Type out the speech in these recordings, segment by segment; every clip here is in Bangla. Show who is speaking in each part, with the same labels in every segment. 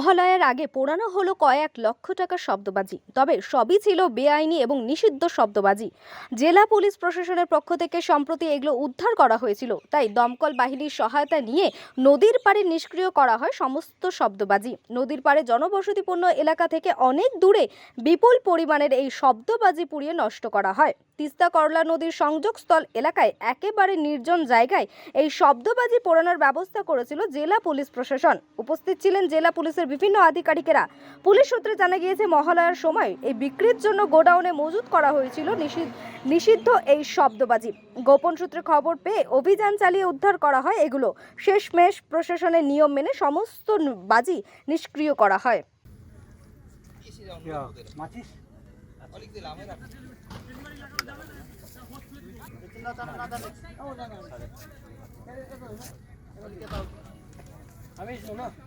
Speaker 1: মহালয়ার আগে পোড়ানো হলো কয়েক লক্ষ টাকা শব্দবাজি। তবে সবই ছিল বেআইনি এবং নিষিদ্ধ শব্দবাজি। জেলা পুলিশ প্রশাসনের পক্ষ থেকে সম্প্রতি এগুলো উদ্ধার করা হয়েছিল। তাই দমকল বাহিনীর সহায়তা নিয়ে নদীর পাড়ে নিষ্ক্রিয় করা হয় সমস্ত শব্দবাজি। নদীর পাড়ে জনবসতিপূর্ণ এলাকা থেকে অনেক দূরে বিপুল পরিমাণের এই শব্দবাজি পুড়িয়ে নষ্ট করা হয়। তিস্তা করলা নদীর সংযোগস্থল এলাকায় একেবারে নির্জন জায়গায় এই শব্দবাজি পোড়ানোর ব্যবস্থা করেছিল জেলা পুলিশ প্রশাসন। উপস্থিত ছিলেন জেলা পুলিশের বিভিন্ন আধিকারিকেরা। পুলিশ সূত্রে জানা গিয়েছে, মহালয়ার সময় এই বিক্রির জন্য গোডাউনে মজুত করা হয়েছিল নিষিদ্ধ এই শব্দবাজি। গোপন সূত্রে খবর পেয়ে অভিযান চালিয়ে উদ্ধার করা হয় এগুলো। শেষমেশ প্রশাসনের নিয়ম মেনে সমস্ত বাজি নিষ্ক্রিয় করা হয়।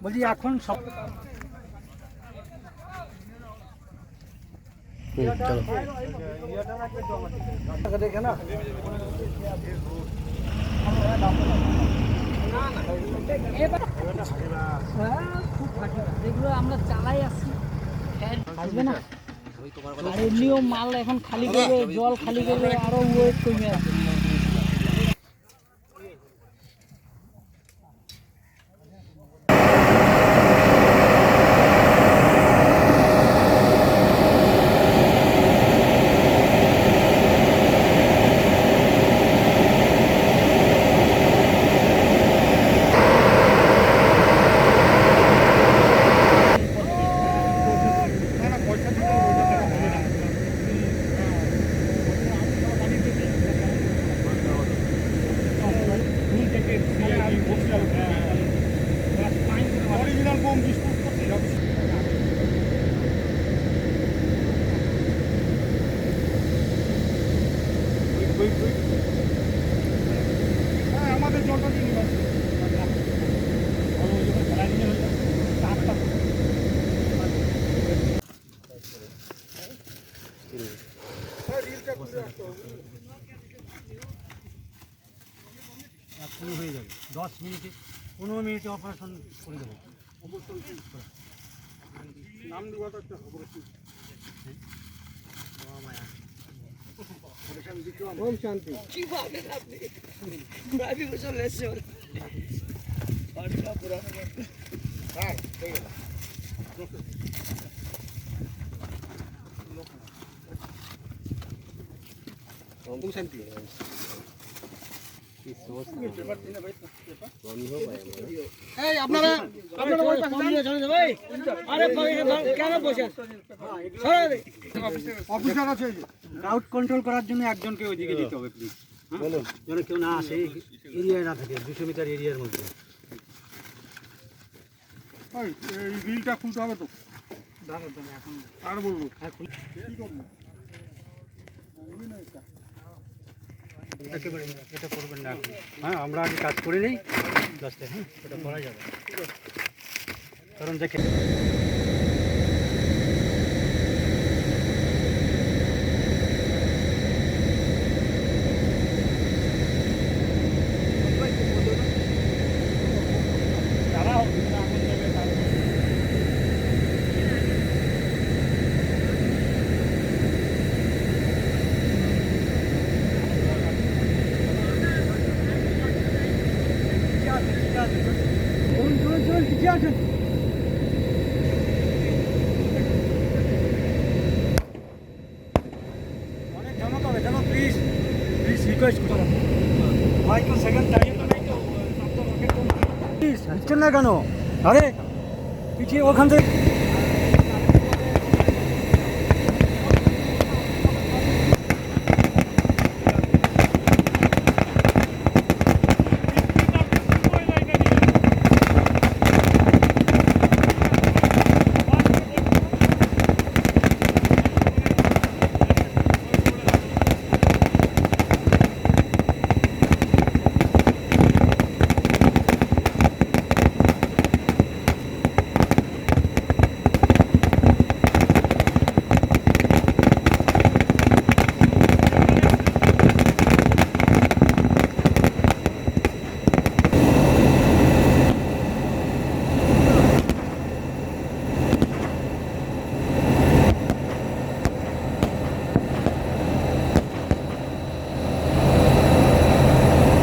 Speaker 2: বলছি এখন সব দেখে না
Speaker 3: যেগুলো আমরা চালাই আসছি আসবে না। আর এমনিও মাল এখন খালি করবে জল খালি করবে আরও ওয়েট কমে আসবে।
Speaker 2: আমাদের জলটা দিয়ে শুরু হয়ে যাবে। দশ মিনিটে পনেরো মিনিটে অপারেশন করে দেবো। নাম দেবো তো একটা খবর ওম শান্তি হ্যাঁ হয়ে গেল ওম শান্তি এই আপনারা আপনারা ওই পাশে যান। আরে কেন বসে অফিসার আছে ক্রাউড কন্ট্রোল করার জন্য একজনকে ওইদিকে দিতে হবে প্লিজ বলুন। যেন কেউ না আসে এরিয়ায় না থাকে দুশো মিটার এরিয়ার মধ্যে।
Speaker 4: এই বিলটা খুলতে হবে তো।
Speaker 2: দাঁড়ান এখন
Speaker 4: আর বলব।
Speaker 2: হ্যাঁ খুলে
Speaker 4: কি করব?
Speaker 2: এটা করবেন না হ্যাঁ আমরা আগে কাজ করে নিই। দশটায় হ্যাঁ এটা করা যাবে। কারণ দেখে অনেক ঝামেলা হবে জানো প্লিজ প্লিজ রিকোয়েস্ট করো। সেকেন্ড টাইম তো নাই তো প্লিজ হচ্ছে না কেন? আরে, পিছিয়ে ওখান থেকে